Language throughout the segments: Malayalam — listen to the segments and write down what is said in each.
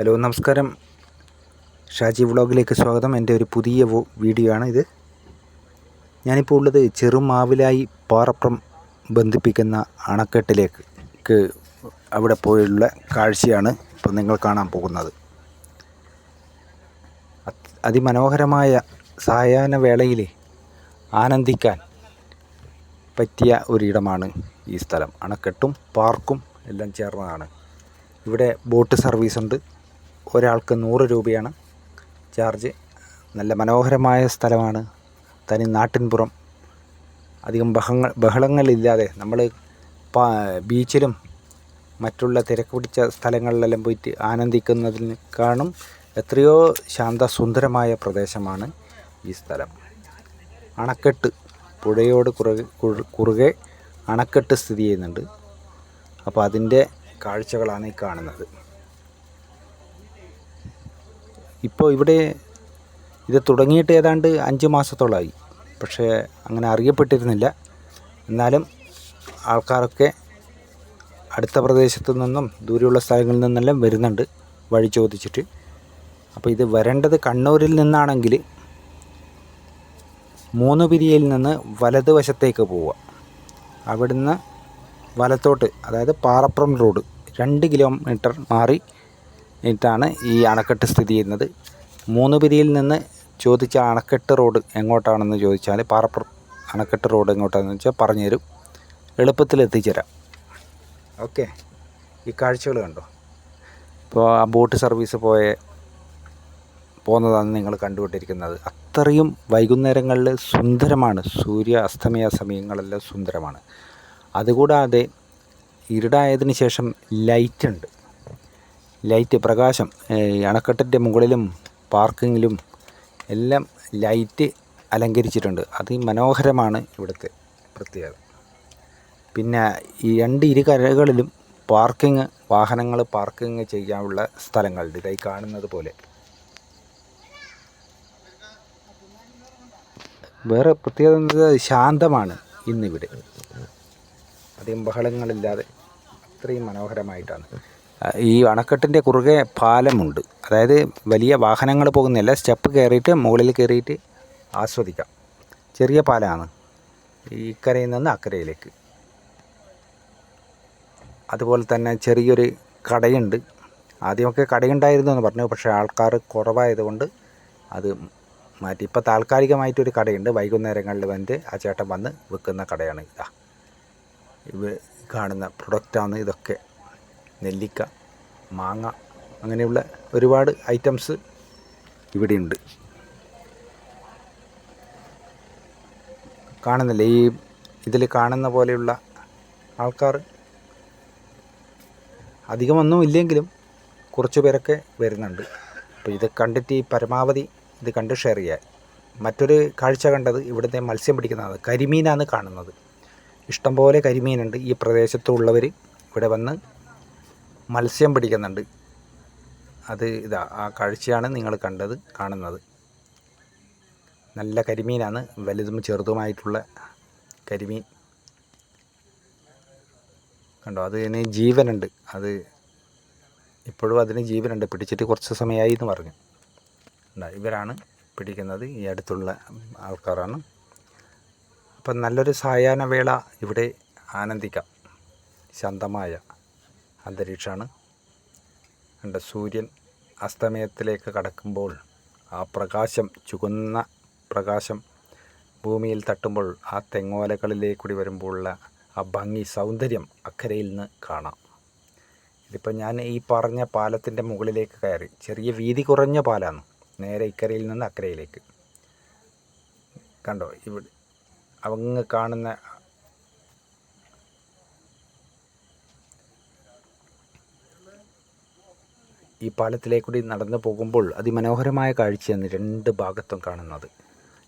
ഹലോ നമസ്കാരം. ഷാജി വ്ളോഗിലേക്ക് സ്വാഗതം. എന്റെ ഒരു പുതിയ വീഡിയോ ആണ് ഇത്. ഞാനിപ്പോൾ ഉള്ളത് ചെറുമാവിലായി പാറപ്രം ബന്ധിപ്പിക്കുന്ന അണക്കെട്ടിലേക്ക് അവിടെ പോയുള്ള കാഴ്ചയാണ് ഇപ്പോൾ നിങ്ങൾ കാണാൻ പോകുന്നത്. അതിമനോഹരമായ സായാഹ്ന വേളയിൽ ആനന്ദിക്കാൻ പറ്റിയ ഒരിടമാണ് ഈ സ്ഥലം. അണക്കെട്ടും പാർക്കും എല്ലാം ചേർന്നതാണ്. ഇവിടെ ബോട്ട് സർവീസ് ഉണ്ട് ഒരാൾക്ക് നൂറ് രൂപയാണ് ചാർജ്. നല്ല മനോഹരമായ സ്ഥലമാണ്. തനി നാട്ടിൻപുറം. അധികം ബഹങ്ങൾ ബഹളങ്ങളില്ലാതെ നമ്മൾ ബീച്ചിലും മറ്റുള്ള തിരക്ക് പിടിച്ച സ്ഥലങ്ങളിലെല്ലാം പോയിട്ട് ആനന്ദിക്കുന്നതിന് കാണും എത്രയോ ശാന്തസുന്ദരമായ പ്രദേശമാണ് ഈ സ്ഥലം. അണക്കെട്ട് പുഴയോട് കുറുകെ കുറു- കുറുകെ അണക്കെട്ട് സ്ഥിതി ചെയ്യുന്നുണ്ട്. അപ്പോൾ അതിന്റെ കാഴ്ചകളാണ് ഈ കാണുന്നത്. ഇപ്പോൾ ഇവിടെ ഇത് തുടങ്ങിയിട്ട് ഏതാണ്ട് അഞ്ച് മാസത്തോളമായി പക്ഷേ അങ്ങനെ അറിയപ്പെട്ടിരുന്നില്ല. എന്നാലും ആൾക്കാരൊക്കെ അടുത്ത പ്രദേശത്തു നിന്നും ദൂരെയുള്ള സ്ഥലങ്ങളിൽ നിന്നെല്ലാം വരുന്നുണ്ട് വഴി ചോദിച്ചിട്ട്. അപ്പോൾ ഇത് വരേണ്ടത് കണ്ണൂരിൽ നിന്നാണെങ്കിൽ മൂന്ന് പിരിയിൽ നിന്ന് വലതുവശത്തേക്ക് പോവുക. അവിടുന്ന് വലത്തോട്ട് അതായത് പാറപ്പുറം റോഡ് രണ്ട് കിലോമീറ്റർ മാറി ാണ് ഈ അണക്കെട്ട് സ്ഥിതി ചെയ്യുന്നത്. മൂന്ന് പിരിയിൽ നിന്ന് ചോദിച്ച അണക്കെട്ട് റോഡ് എങ്ങോട്ടാണെന്ന് ചോദിച്ചാൽ പാറപ്പുറം അണക്കെട്ട് റോഡ് എങ്ങോട്ടാണെന്ന് വെച്ചാൽ പറഞ്ഞു തരും എളുപ്പത്തിൽ എത്തിച്ചേരാം. ഓക്കെ. ഈ കാഴ്ചകൾ കണ്ടോ? ഇപ്പോൾ ആ ബോട്ട് സർവീസ് പോയ പോകുന്നതാണ് നിങ്ങൾ കണ്ടുകൊണ്ടിരിക്കുന്നത്. അത്രയും വൈകുന്നേരങ്ങളിൽ സുന്ദരമാണ്. സൂര്യ അസ്തമയ സമയങ്ങളെല്ലാം സുന്ദരമാണ്. അതുകൂടാതെ ഇരുടായതിനു ശേഷം ലൈറ്റ് ഉണ്ട് ലൈറ്റ് പ്രകാശം അണക്കെട്ടിന്റെ മുകളിലും പാർക്കിങ്ങിലും എല്ലാം ലൈറ്റ് അലങ്കരിച്ചിട്ടുണ്ട്. അതിമനോഹരമാണ് ഇവിടുത്തെ പ്രത്യേകത. പിന്നെ ഈ രണ്ട് ഇരുകരകളിലും പാർക്കിംഗ് വാഹനങ്ങൾ പാർക്കിംഗ് ചെയ്യാനുള്ള സ്ഥലങ്ങളുണ്ട്. ഇതായി കാണുന്നത് പോലെ. വേറെ പ്രത്യേകത ശാന്തമാണ് ഇന്നിവിടെ. അധികം ബഹളങ്ങളില്ലാതെ അത്രയും മനോഹരമായിട്ടാണ്. ഈ അണക്കെട്ടിന്റെ കുറുകെ പാലമുണ്ട്. അതായത് വലിയ വാഹനങ്ങൾ പോകുന്നില്ല സ്റ്റെപ്പ് കയറിയിട്ട് മുകളിൽ കയറിയിട്ട് ആസ്വദിക്കാം. ചെറിയ പാലമാണ് ഈ കരയിൽ നിന്ന് അക്കരയിലേക്ക്. അതുപോലെ തന്നെ ചെറിയൊരു കടയുണ്ട്. ആദ്യമൊക്കെ കടയുണ്ടായിരുന്നു എന്ന് പറഞ്ഞു പക്ഷേ ആൾക്കാർ കുറവായതുകൊണ്ട് അത് മാറ്റി. ഇപ്പോൾ താൽക്കാലികമായിട്ടൊരു കടയുണ്ട്. വൈകുന്നേരങ്ങളിൽ വന്നിട്ട് ആ ചേട്ടൻ വന്ന് വിൽക്കുന്ന കടയാണ്. ഇതാ. ഇവ കാണുന്ന പ്രൊഡക്റ്റാണ് ഇതൊക്കെ. നെല്ലിക്ക മാങ്ങ അങ്ങനെയുള്ള ഒരുപാട് ഐറ്റംസ് ഇവിടെയുണ്ട്. കാണുന്നില്ല? ഈ ഇതിൽ കാണുന്ന പോലെയുള്ള ആൾക്കാർ അധികമൊന്നും ഇല്ലെങ്കിലും കുറച്ച് പേരൊക്കെ വരുന്നുണ്ട്. അപ്പോൾ ഇത് കണ്ടിട്ട് ഈ പരമാവധി ഇത് കണ്ട് ഷെയർ ചെയ്യാൻ. മറ്റൊരു കാഴ്ച കണ്ടത് ഇവിടുത്തെ മത്സ്യം പിടിക്കുന്നതാണ്. കരിമീനാണ് കാണുന്നത്. ഇഷ്ടംപോലെ കരിമീനുണ്ട് ഈ പ്രദേശത്തുള്ളവർ ഇവിടെ വന്ന് മത്സ്യം പിടിക്കുന്നുണ്ട്. അത് ഇതാ ആ കാഴ്ചയാണ് നിങ്ങൾ കണ്ടത് കാണുന്നത്. നല്ല കരിമീനാണ് വലുതും ചെറുതുമായിട്ടുള്ള കരിമീൻ. കണ്ടോ അതിന് ജീവനുണ്ട്. അത് ഇപ്പോഴും അതിന് ജീവനുണ്ട്. പിടിച്ചിട്ട് കുറച്ച് സമയമായി എന്ന് പറഞ്ഞു. ഇവരാണ് പിടിക്കുന്നത് ഈ അടുത്തുള്ള ആൾക്കാരാണ്. അപ്പം നല്ലൊരു സായാഹ്ന വേള ഇവിടെ ആനന്ദിക്കാം. ശാന്തമായ അന്തരീക്ഷമാണ്. കണ്ട സൂര്യൻ അസ്തമയത്തിലേക്ക് കടക്കുമ്പോൾ ആ പ്രകാശം ചുകുന്ന പ്രകാശം ഭൂമിയിൽ തട്ടുമ്പോൾ ആ തെങ്ങോലകളിലേക്കൂടി വരുമ്പോഴുള്ള ആ ഭംഗി സൗന്ദര്യം അക്കരയിൽ നിന്ന് കാണാം. ഇതിപ്പോൾ ഞാൻ ഈ പറഞ്ഞ പാലത്തിന്റെ മുകളിലേക്ക് കയറി. ചെറിയ വീതി കുറഞ്ഞ പാലാണ്. നേരെ ഇക്കരയിൽ നിന്ന് അക്കരയിലേക്ക്. കണ്ടോ? ഇവിടെ അങ്ങ് കാണുന്ന ഈ പാലത്തിലേക്കൂടി നടന്നു പോകുമ്പോൾ അതിമനോഹരമായ കാഴ്ചയാണ് രണ്ട് ഭാഗത്തും കാണുന്നത്.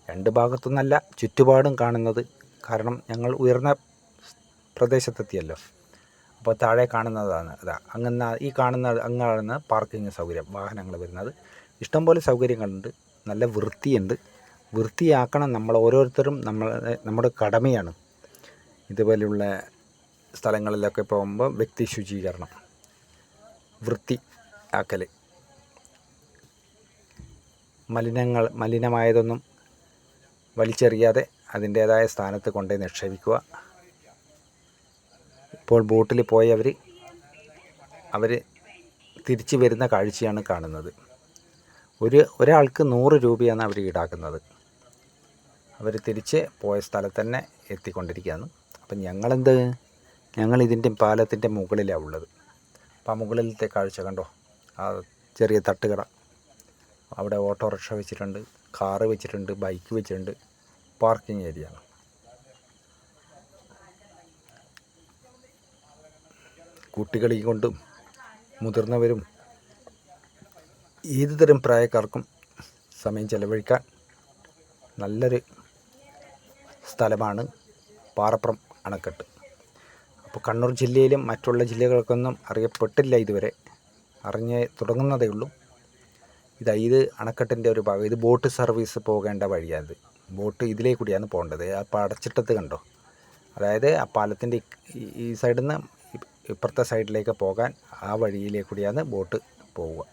രണ്ട് ഭാഗത്തുനിന്നല്ല ചുറ്റുപാടും കാണുന്നത്. കാരണം ഞങ്ങൾ ഉയർന്ന പ്രദേശത്തെത്തിയല്ലോ. അപ്പോൾ താഴെ കാണുന്നതാണ് അതാ അങ്ങനെ ഈ കാണുന്ന അങ്ങാണ് പാർക്കിംഗ് സൗകര്യം വാഹനങ്ങൾ വരുന്നത്. ഇഷ്ടംപോലെ സൗകര്യങ്ങളുണ്ട് നല്ല വൃത്തിയുണ്ട്. വൃത്തിയാക്കണം നമ്മൾ ഓരോരുത്തരും നമ്മൾ നമ്മുടെ കടമയാണ്. ഇതുപോലെയുള്ള സ്ഥലങ്ങളിലൊക്കെ പോകുമ്പോൾ വ്യക്തി ശുചീകരണം വൃത്തി. ആക്കൽ മലിനങ്ങൾ മലിനമായതൊന്നും വലിച്ചെറിയാതെ അതിന്റേതായ സ്ഥാനത്ത് കൊണ്ടുപോയി നിക്ഷേപിക്കുക. ഇപ്പോൾ ബോട്ടിൽ പോയവർ അവർ തിരിച്ചു വരുന്ന കാഴ്ചയാണ് കാണുന്നത്. ഒരു ഒരാൾക്ക് നൂറ് രൂപയാണ് അവർ ഈടാക്കുന്നത്. അവർ തിരിച്ച് പോയ സ്ഥലത്ത് തന്നെ എത്തിക്കൊണ്ടിരിക്കുകയാണ്. അപ്പം ഞങ്ങളെന്ത്? ഞങ്ങളിതിന്റെ പാലത്തിന്റെ മുകളിലാണ് ഉള്ളത്. അപ്പം ആ മുകളിലത്തെ കാഴ്ച കണ്ടോ? ആ ചെറിയ തട്ടുകട. അവിടെ ഓട്ടോറിക്ഷ വെച്ചിട്ടുണ്ട് കാറ് വെച്ചിട്ടുണ്ട് ബൈക്ക് വെച്ചിട്ടുണ്ട് പാർക്കിംഗ് ഏരിയ കുട്ടികളെ കൊണ്ടും മുതിർന്നവരും ഏത് തരം പ്രായക്കാർക്കും സമയം ചെലവഴിക്കാൻ നല്ലൊരു സ്ഥലമാണ് പാറപ്പുറം അണക്കെട്ട്. അപ്പോൾ കണ്ണൂർ ജില്ലയിലും മറ്റുള്ള ജില്ലകൾക്കൊന്നും അറിയപ്പെട്ടില്ല ഇതുവരെ. അറിഞ്ഞ് തുടങ്ങുന്നതേ ഉള്ളൂ. ഇതാ ഇത് അണക്കെട്ടിന്റെ ഒരു ഭാഗം. ഇത് ബോട്ട് സർവീസ് പോകേണ്ട വഴിയാണിത്. ബോട്ട് ഇതിലേ കൂടിയാണ് പോകേണ്ടത്. അപ്പോൾ അടച്ചിട്ടത് കണ്ടോ? അതായത് ആ പാലത്തിന്റെ ഈ സൈഡിൽ നിന്ന് ഇപ്പുറത്തെ സൈഡിലേക്ക് പോകാൻ ആ വഴിയിലേ കൂടിയാണ് ബോട്ട് പോവുക.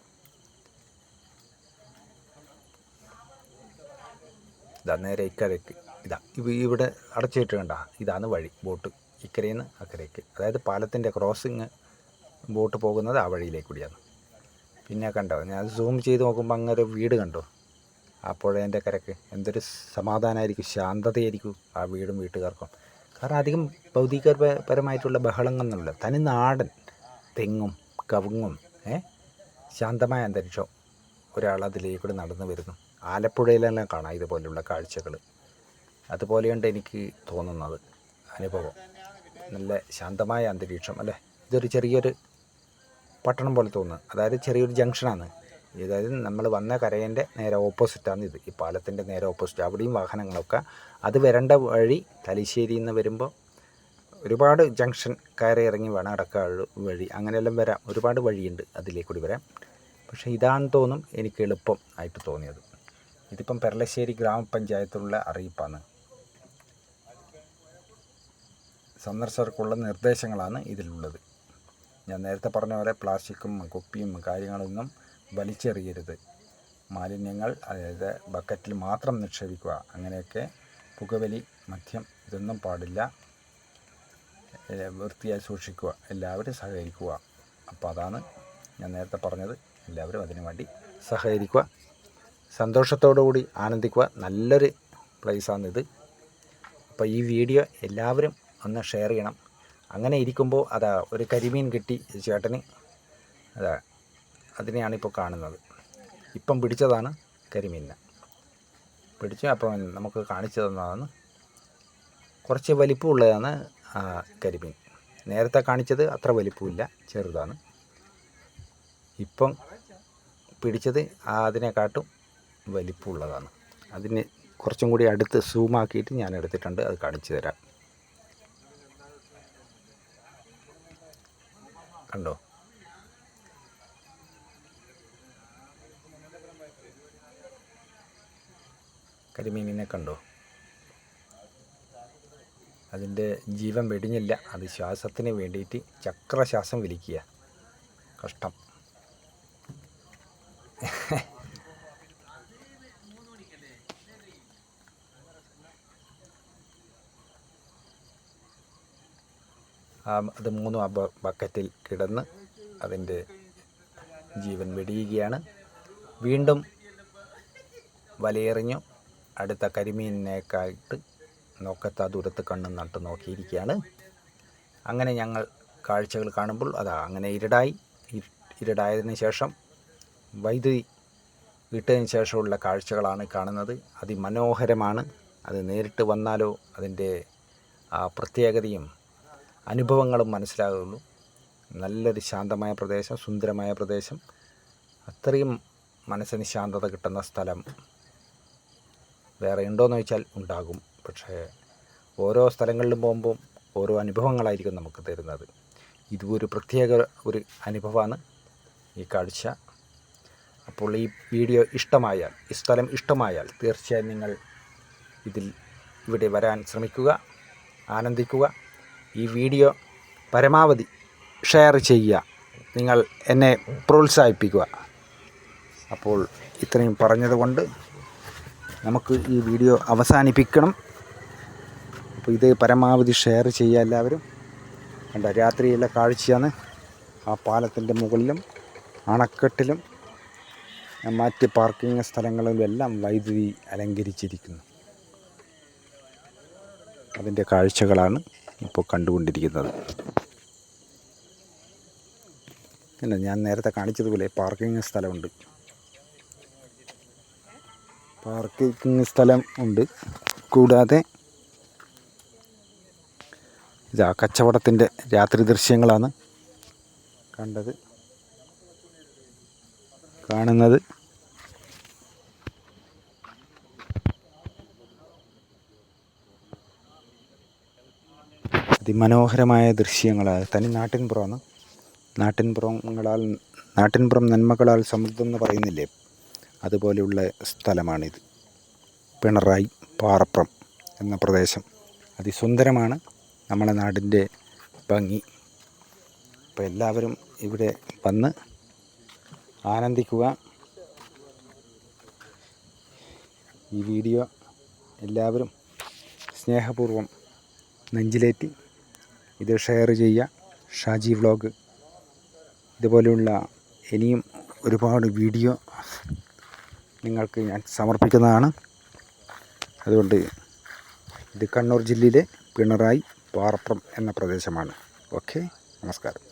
ഇതാ നേരെ ഇക്കരയ്ക്ക്. ഇതാ ഇവിടെ അടച്ചിട്ട് കണ്ട ഇതാണ് വഴി ബോട്ട്. ഇക്കരയിൽ നിന്ന് അക്കരയ്ക്ക്. അതായത് പാലത്തിന്റെ ക്രോസിങ് ബോട്ട് പോകുന്നത് ആ വഴിയിലേക്ക് കൂടിയാണ് പിന്നെ കണ്ടോ ഞാൻ സൂം ചെയ്ത് നോക്കുമ്പോൾ അങ്ങനെ വീട് കണ്ടോ? ആ പുഴേന്റെ കരക്ക്. എന്തൊരു സമാധാനമായിരിക്കും ശാന്തതയായിരിക്കും ആ വീടും വീട്ടുകാർക്കും. കാരണം അധികം ഭൗതികപരമായിട്ടുള്ള ബഹളങ്ങളൊന്നുമില്ല. തനി നാടൻ തെങ്ങും കവുങ്ങും ഏ? ശാന്തമായ അന്തരീക്ഷം ഒരാൾ അതിലേക്കൂടെ നടന്നു വരുന്നു. ആലപ്പുഴയിലെല്ലാം കാണാം ഇതുപോലെയുള്ള കാഴ്ചകൾ. അതുപോലെയുണ്ട് എനിക്ക് തോന്നുന്നത് അനുഭവം. നല്ല ശാന്തമായ അന്തരീക്ഷം അല്ലേ? ഇതൊരു ചെറിയൊരു പട്ടണം പോലെ തോന്നുന്നു. അതായത് ചെറിയൊരു ജംഗ്ഷനാണ്. അതായത് നമ്മൾ വന്ന കരയന്റെ നേരെ ഓപ്പോസിറ്റാണ് ഇത്. ഈ പാലത്തിന്റെ നേരെ ഓപ്പോസിറ്റ്. അവിടെയും വാഹനങ്ങളൊക്കെ. അത് വരേണ്ട വഴി തലശ്ശേരിയിൽ നിന്ന് വരുമ്പോൾ ഒരുപാട് ജംഗ്ഷൻ കയറി ഇറങ്ങി വേണം അടക്കാട് വഴി അങ്ങനെയെല്ലാം വരാം. ഒരുപാട് വഴിയുണ്ട് അതിലേക്കൂടി വരാം. പക്ഷേ ഇതാണ് തോന്നും എനിക്ക് എളുപ്പം ആയിട്ട് തോന്നിയത്. ഇതിപ്പം പെരളശ്ശേരി ഗ്രാമപഞ്ചായത്തിലുള്ള അറിയിപ്പാണ്. സന്ദർശകർക്കുള്ള നിർദ്ദേശങ്ങളാണ് ഇതിലുള്ളത്. ഞാൻ നേരത്തെ പറഞ്ഞ പോലെ പ്ലാസ്റ്റിക്കും കുപ്പിയും കാര്യങ്ങളൊന്നും വലിച്ചെറിയരുത്. മാലിന്യങ്ങൾ അതായത് ബക്കറ്റിൽ മാത്രം നിക്ഷേപിക്കുക അങ്ങനെയൊക്കെ പുകവലി മദ്യം ഇതൊന്നും പാടില്ല. വൃത്തിയായി സൂക്ഷിക്കുക എല്ലാവരും സഹകരിക്കുക. അപ്പോൾ അതാണ് ഞാൻ നേരത്തെ പറഞ്ഞത്. എല്ലാവരും അതിനു വേണ്ടി സഹകരിക്കുക. സന്തോഷത്തോടു കൂടി ആനന്ദിക്കുക. നല്ലൊരു പ്ലേസാണിത്. അപ്പോൾ ഈ വീഡിയോ എല്ലാവരും ഒന്ന് ഷെയർ ചെയ്യണം. അങ്ങനെ ഇരിക്കുമ്പോൾ അതാ ഒരു കരിമീൻ കിട്ടി ചേട്ടന്. അതാ അതിനെയാണ് ഇപ്പോൾ കാണുന്നത്. ഇപ്പം പിടിച്ചതാണ് കരിമീനിനെ. പിടിച്ച് അപ്പം നമുക്ക് കാണിച്ചു തന്നതാണ്. കുറച്ച് വലിപ്പമുള്ളതാണ് കരിമീൻ. നേരത്തെ കാണിച്ചത് അത്ര വലിപ്പമില്ല ചെറുതാണ്. ഇപ്പം പിടിച്ചത് അതിനെക്കാട്ടും വലിപ്പമുള്ളതാണ്. അതിന് കുറച്ചും കൂടി അടുത്ത് സൂമാക്കിയിട്ട് ഞാൻ എടുത്തിട്ടുണ്ട് അത് കാണിച്ചു തരാം. കണ്ടോ? കരിമീനിനെ കണ്ടോ? അതിന്റെ ജീവൻ വെടിഞ്ഞില്ല. അത് ശ്വാസത്തിന് വേണ്ടിയിട്ട് ചക്രശ്വാസം വലിക്കുക. കഷ്ടം. അത് മൂന്നും ആ ബക്കറ്റിൽ കിടന്ന് അതിന്റെ ജീവൻ വെടിയുകയാണ്. വീണ്ടും വലയെറിഞ്ഞു അടുത്ത കരിമീനിനേക്കായിട്ട് നോക്കത്ത ദൂരത്ത് കണ്ണും നട്ട് നോക്കിയിരിക്കുകയാണ്. അങ്ങനെ ഞങ്ങൾ കാഴ്ചകൾ കാണുമ്പോൾ അതാ അങ്ങനെ ഇരുടായി. ഇരു- ഇരുടായതിനു ശേഷം വൈദ്യുതി ഇട്ടതിന് ശേഷമുള്ള കാഴ്ചകളാണ് കാണുന്നത്. അതിമനോഹരമാണ്. അത് നേരിട്ട് വന്നാലോ അതിന്റെ ആ പ്രത്യേകതയും അനുഭവങ്ങളും മനസ്സിലാകുള്ളൂ നല്ലൊരു ശാന്തമായ പ്രദേശം സുന്ദരമായ പ്രദേശം. അത്രയും മനസ്സിന് ശാന്തത കിട്ടുന്ന സ്ഥലം വേറെ ഉണ്ടോയെന്ന് ചോദിച്ചാൽ ഉണ്ടാകും. പക്ഷേ ഓരോ സ്ഥലങ്ങളിലും പോകുമ്പോൾ ഓരോ അനുഭവങ്ങളായിരിക്കും നമുക്ക് തരുന്നത്. ഇതും ഒരു പ്രത്യേക ഒരു അനുഭവമാണ് ഈ കാഴ്ച. അപ്പോൾ ഈ വീഡിയോ ഇഷ്ടമായാൽ ഈ സ്ഥലം ഇഷ്ടമായാൽ തീർച്ചയായും നിങ്ങൾ ഇതിൽ ഇവിടെ വരാൻ ശ്രമിക്കുക ആനന്ദിക്കുക. ഈ വീഡിയോ പരമാവധി ഷെയർ ചെയ്യുക. നിങ്ങൾ എന്നെ പ്രോത്സാഹിപ്പിക്കുക. അപ്പോൾ ഇത്രയും പറഞ്ഞതുകൊണ്ട് നമുക്ക് ഈ വീഡിയോ അവസാനിപ്പിക്കണം. അപ്പോൾ ഇത് പരമാവധി ഷെയർ ചെയ്യുക എല്ലാവരും. കണ്ട രാത്രിയിലെ കാഴ്ചയാണ്. ആ പാലത്തിന്റെ മുകളിലും അണക്കെട്ടിലും മറ്റ് പാർക്കിംഗ് സ്ഥലങ്ങളിലും എല്ലാം വൈദ്യുതി അലങ്കരിച്ചിരിക്കുന്നു. അതിന്റെ കാഴ്ചകളാണ്. ഇപ്പോൾ കണ്ടുകൊണ്ടിരിക്കുന്നത്. പിന്നെ ഞാൻ നേരത്തെ കാണിച്ചതുപോലെ പാർക്കിംഗ് സ്ഥലമുണ്ട്. പാർക്കിംഗ് സ്ഥലം ഉണ്ട്. കൂടാതെ ഇതാ കച്ചവടത്തിന്റെ രാത്രി ദൃശ്യങ്ങളാണ് കണ്ടത്. കാണുന്നത്. അതിമനോഹരമായ ദൃശ്യങ്ങളാണ്. തനി നാട്ടിൻപുറമാണ്. നാട്ടിൻപുറങ്ങളാൽ നാട്ടിൻപുറം നന്മകളാൽ സമൃദ്ധം എന്ന് പറയുന്നില്ലേ? അതുപോലെയുള്ള സ്ഥലമാണിത്. പിണറായി പാറപ്പുറം എന്ന പ്രദേശം. അതിസുന്ദരമാണ് നമ്മുടെ നാടിന്റെ ഭംഗി. അപ്പോൾ എല്ലാവരും ഇവിടെ വന്ന് ആനന്ദിക്കുക. ഈ വീഡിയോ എല്ലാവരും സ്നേഹപൂർവം നെഞ്ചിലേറ്റി ഇത് ഷെയർ ചെയ്യുക. ഷാജി വ്ളോഗ്. ഇതുപോലെയുള്ള ഇനിയും ഒരുപാട് വീഡിയോ നിങ്ങൾക്ക് ഞാൻ സമർപ്പിക്കുന്നതാണ്. അതുകൊണ്ട് ഇത് കണ്ണൂർ ജില്ലയിലെ പിണറായി പാറപ്പുറം എന്ന പ്രദേശമാണ്. ഓക്കെ നമസ്കാരം.